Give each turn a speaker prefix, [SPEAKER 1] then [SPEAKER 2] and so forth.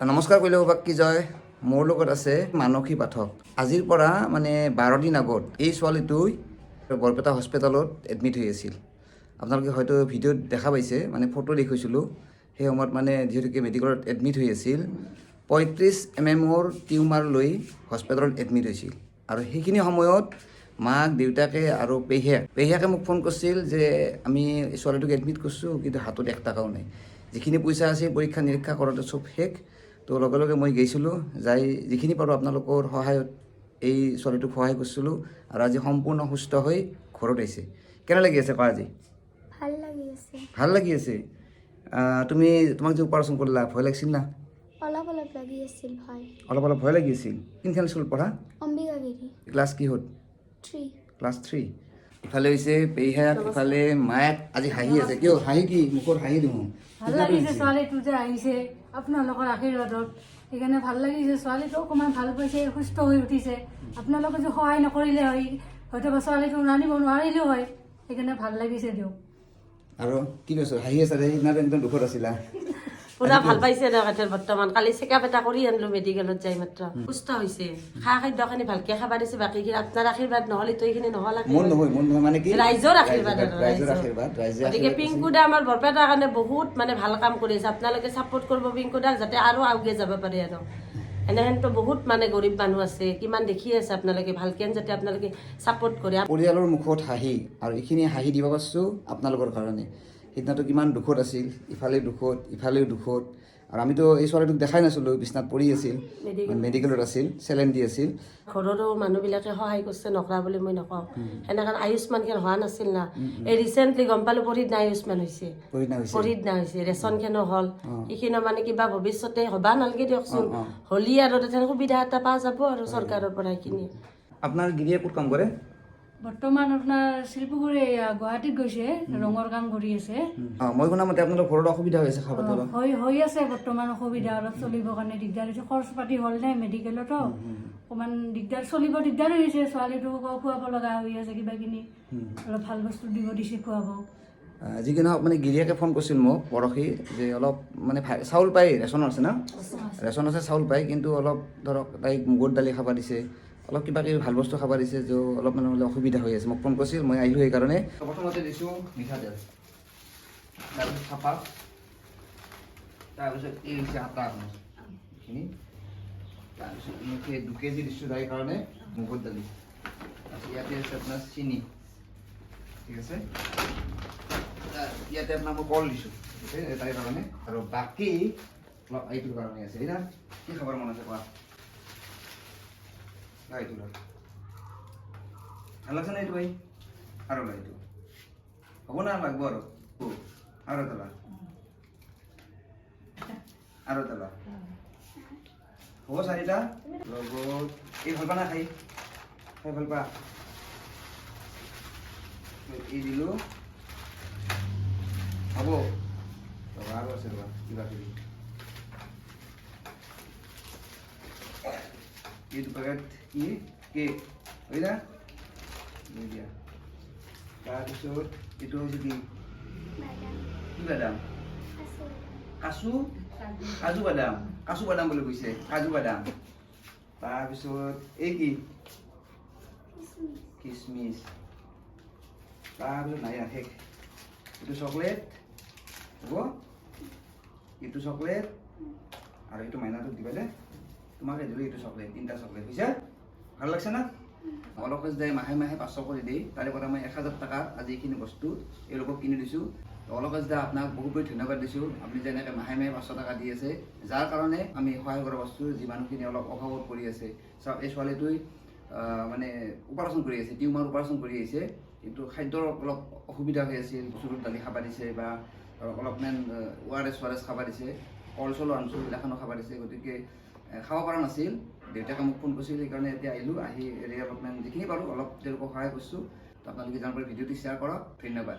[SPEAKER 1] নমস্কাৰ কৰিলে বাক কি জয়। মোৰ লগত আছে মানসী পাঠক। আজিৰ পৰা মানে বাৰ দিন আগত এই ছোৱালীটোই বৰপেটা হস্পিটেলত এডমিট হৈ আছিল। আপোনালোকে হয়তো ভিডিঅ'ত দেখা পাইছে মানে ফটো দেখুৱাইছিলোঁ। সেই সময়ত মানে যিহেতুকে মেডিকেলত এডমিট হৈ আছিল পঁয়ত্ৰিছ এম এমৰ টিউমাৰ লৈ হস্পিটেলত এডমিট হৈছিল। আৰু সেইখিনি সময়ত মাক দেউতাকে আৰু পেহীয়েক পেহীয়েকে মোক ফোন কৰিছিল যে আমি ছোৱালীটোক এডমিট কৰিছোঁ কিন্তু হাতত এক টকাও নাই। যিখিনি পইচা আছিল পৰীক্ষা নিৰীক্ষা কৰোঁতে চব শেষ তো লগে লগে মই গৈছিলোঁ যাই যিখিনি পাৰোঁ আপোনালোকৰ সহায়ত এই ছোৱালীটোক সহায় কৰিছিলোঁ আৰু আজি সম্পূৰ্ণ সুস্থ হৈ ঘৰত আহিছে। কেনে লাগি আছে কোৱা আজি?
[SPEAKER 2] ভালো লাগি আছে।
[SPEAKER 1] ভালো লাগি আছে। তুমি তোমাক যে অপাৰেশ্যন কৰিলা ভয় লাগিছিল না?
[SPEAKER 2] অলপ অলপ লাগি আছিল ভয়।
[SPEAKER 1] অলপ অলপ ভয় লাগি আছিল। কোনখন স্কুলত পঢ়া?
[SPEAKER 2] অম্বিকাগিৰি
[SPEAKER 1] ক্লাছ কিহত?
[SPEAKER 2] থ্ৰী।
[SPEAKER 1] Class three. ইফালে হৈছে পেহীয়েক ইফালে মায়েক আজি হাঁহি আছে। কিয় হাঁহি কি? মুখত হাঁহি দিওঁ
[SPEAKER 3] ভালো লাগিছে ছোৱালীটো যে আহিছে আপোনালোকৰ আশীৰ্বাদত। সেইকাৰণে ভালো লাগিছে ছোৱালীটো অকণমান ভালো পাইছে সুস্থ হৈ উঠিছে। আপোনালোকে যে সহায় নকৰিলে হয় হয়তো বা ছোৱালীটো নানিব নোৱাৰিলেও হয়। সেইকাৰণে ভালো লাগিছে দিয়ক।
[SPEAKER 1] আৰু কি কৈছো? হাঁহি আছে দে সিদিনা একদম দুখত আছিলা।
[SPEAKER 4] পুৰা ভালো পাইছে দে এতিয়া বৰ্তমান। কালি চেকআপ এটা কৰি আনিলো মেডিকেলত যাই মাত্ৰ। সুস্থ হৈছে। খা খাদ্যখিনি ভালকে খাবা দিছে বাকীখিনি আপোনাৰ আশীৰ্বাদ এইখিনি নহ'ল
[SPEAKER 1] নহয় মোৰ নহয় মানে কি?
[SPEAKER 4] ৰাইজৰ আশীৰ্বাদ গতিকে
[SPEAKER 1] আশীৰ্বাদ
[SPEAKER 4] পিংকু দা আমাৰ বৰপেটাৰ কাৰণে বহুত মানে ভালো কাম কৰি আছে আপোনালোকে ছাপোৰ্ট কৰিব পিংকু দাক যাতে আৰু আগুৱাই যাব পাৰে আৰু। এনেহেনতো বহুত মানে গৰীব মানুহ আছে। কিমান দেখি আছে আপোনালোকে ভালকে যাতে আপোনালোকে ছাপোৰ্ট কৰে।
[SPEAKER 1] পৰিয়ালৰ মুখত হাঁহি আৰু এইখিনি হাঁহি দিব পাৰিছোঁ আপোনালোকৰ কাৰণে। সিদিনাটো কিমান দুখত আছিল ইফালে দুখত ইফালেও দুখত। আৰু আমিতো এই ছোৱালীটোক দেখাই নাছিলোঁ বিচনাত পৰি আছিল মেডিকেলত আছিল চেলেন দি আছিল।
[SPEAKER 4] ঘৰৰো মানুহবিলাকে সহায় কৰিছে নকৰা বুলি মই নকওঁ। সেনেকৈ আয়ুষ্মানখন হোৱা নাছিল না। এই ৰিচেণ্টলি গম পালোঁ পৰিদিনা আয়ুষ্মান হৈছে। পৰিদিনা হৈছে। ৰেচনখনো হ'ল? এইখিনি মানে কিবা ভৱিষ্যতে হ'বা নালাগে দিয়কচোন। হ'লি আৰু সুবিধা এটা পোৱা যাব আৰু চৰকাৰৰ পৰা এইখিনি।
[SPEAKER 1] আপোনাৰ গিৰিয়ে ক'ত কাম কৰে?
[SPEAKER 3] বৰ্তমান আপোনাৰ শিল্পগুৰি গুৱাহাটীত গৈছে ৰঙৰ কাম কৰি আছে।
[SPEAKER 1] মই শুনা মতে আপোনালোকৰ ঘৰত অসুবিধা হৈ আছে খাব
[SPEAKER 3] হৈ হৈ আছে বৰ্তমান অসুবিধা অলপ চলিবৰ কাৰণে দিগদাৰ হৈছে। খৰচ পাতি হ'ল নাই মেডিকেলতো অকণমান দিগদাৰ চলিব দিগদাৰ হৈছে ছোৱালীটোক খুৱাব লগা হৈ আছে কিবা কিনি অলপ ভালো বস্তু দিব দিছে খুৱাব।
[SPEAKER 1] আহ, যি কি নহওক মানে গিৰিয়েকে ফোন কৰিছিল মোক পৰহি যে অলপ মানে চাউল পায় ৰেচনৰ আছে না? ৰেচন আছে চাউল পায় কিন্তু অলপ ধৰক তাইক মুগৰ দালি খাব দিছে। অলপ কিবা কিবি ভালো বস্তু খাব দিছে, যে অলপ মানে অলপ অসুবিধা হৈ আছে। মোক ফোন কৰিছিল, মই আহিলোঁ সেইকাৰণে। প্ৰথমতে দিছোঁ মিঠাতেল তাৰপিছত চাপাত তাৰপিছত এই হৈছে আটা এইখিনি। তাৰপিছত এনেকৈ দুই কেজি দিছোঁ তাইৰ কাৰণে মুগৰ দালি। তাৰপিছত ইয়াতে আছে আপোনাৰ চেনি। ঠিক আছে? ইয়াতে আপোনাৰ মই কল দিছোঁ। ঠিক আছে? তাইৰ কাৰণে। আৰু বাকী অলপ এইটোৰ কাৰণে আছে। হয় না কি খাবৰ মন আছে কোৱা? হ'ব না লাগব আৰু এটা লোৱা আৰু এটা হ'ব চাৰিটা লগত এই ভালো পা না খাই। খাই ভালো পা এই দিলোঁ। হ'ব। ৰবা আৰু আছে কিবা কিবি এই দুপেকেট কি কেক হয় না দি দিয়া তাৰপিছত এইটো হৈছে কি কি বাদাম কাচু কাজু বাদাম কাচু বাদাম বুলি কৈছে কাজু বাদাম তাৰপিছত এই কি কিচমিচ তাৰপিছত নাই শেষ এইটো চকলেট হ'ব এইটো চকলেট আৰু এইটো মাইনাটোক দিবা দে তোমাকে দিলোঁ এইটো চকলেট তিনিটা চকলেট বুজিছা? ভাল লাগছে না? অলপ যায় মাহে মাহে পাঁচশ কৰি দিয়ে তাৰে পৰা মই এক হাজাৰ টকা আজি এইখিনি বস্তু এওঁলোকক কিনি দিছোঁ। অলকাজ দা আপোনাক বহুত বহুত ধন্যবাদ দিছোঁ। আপুনি যে এনেকৈ মাহে মাহে পাঁচশ টকা দি আছে যাৰ কাৰণে আমি সহায় কৰা বস্তু যি মানুহখিনি অলপ অভাৱত পৰি আছে। চাওক এই ছোৱালীটোৱে মানে অপাৰেশ্যন কৰি আছে টিউমাৰ অপাৰেশ্যন কৰি আহিছে কিন্তু খাদ্যৰ অলপ অসুবিধা হৈ আছিল চুৰুত দালি খাব দিছে বা অলপমান আৰ এছ ৱাৰ এছ খাব দিছে। কল চলো আনছো এইবিলাকনো খাব দিছে। গতিকে খাব পৰা নাছিল। দেউতাকে মোক ফোন কৰিছিল সেইকাৰণে এতিয়া আহিলোঁ। আহি এৰি অলপমান যিখিনি পাৰোঁ অলপ তেওঁলোকক সহায় কৰিছোঁ। তো আপোনালোকে জানিব ভিডিঅ'টো শ্বেয়াৰ কৰক ধন্যবাদ।